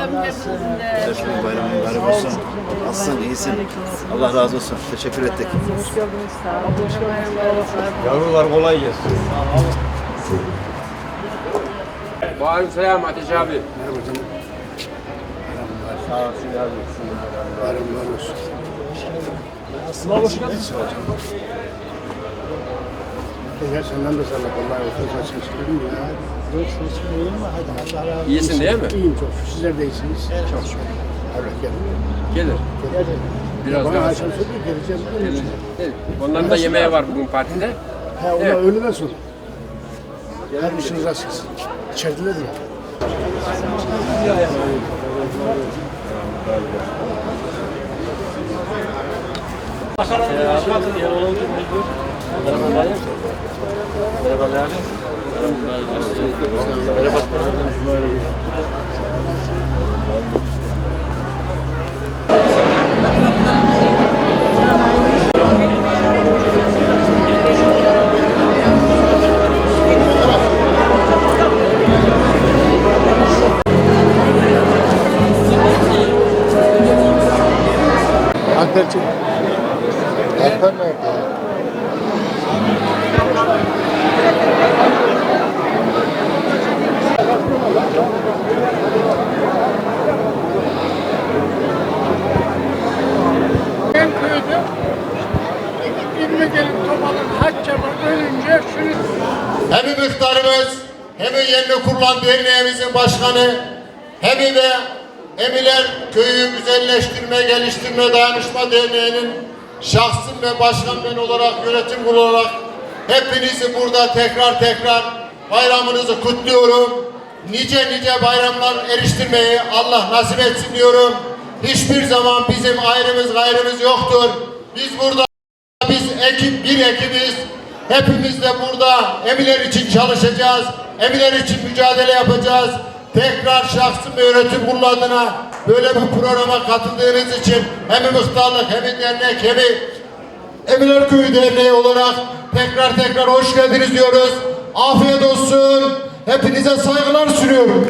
Şerefli bayramın mübarek olsun. Nasılsın? iyisin. Allah razı olsun. Teşekkür ettik. Hoş geldiniz. Sağ olun. Yavrular kolay gelsin. Bağırım selam Ateş abi. Ya senden de sana vallahi olsun saçını çıkarım ya. Yok saçını olur mu? Hadi Allah razı olsun. İyisin değil mi? İyiyim çok. Sizler de iyisiniz. Çok şükür. Evet gelin. Gelir. Biraz Bana daha. akşam söyledi geleceğim. Gelir. Gelir. Evet. Onların da yemeği var bugün partide. Ha ona Evet. öğleden sonra. Her işiniz açıksın. İçerideler ya. Alperciğim. Alper nerede? Hem muhtarımız hem yeni kurulan derneğimizin başkanı hem de Emiler Köyü Güzelleştirme Geliştirme Dayanışma Derneği'nin şahsım ve başkan ben olarak yönetim kurulu olarak hepinizi burada tekrar tekrar bayramınızı kutluyorum. Nice nice bayramlar eriştirmeyi Allah nasip etsin diyorum. Hiçbir zaman bizim ayrımız gayrımız yoktur. Biz burada biz ekip bir ekibiz. Hepimiz de burada emiler için çalışacağız. Emiler için mücadele yapacağız. Tekrar şahsım ve yönetim kurulu adına böyle bir programa katıldığınız için hem muhtarlık hem dernek hem Emiler Köyü Derneği olarak tekrar tekrar hoş geldiniz diyoruz. Afiyet olsun. Hepinize saygılar sunuyorum.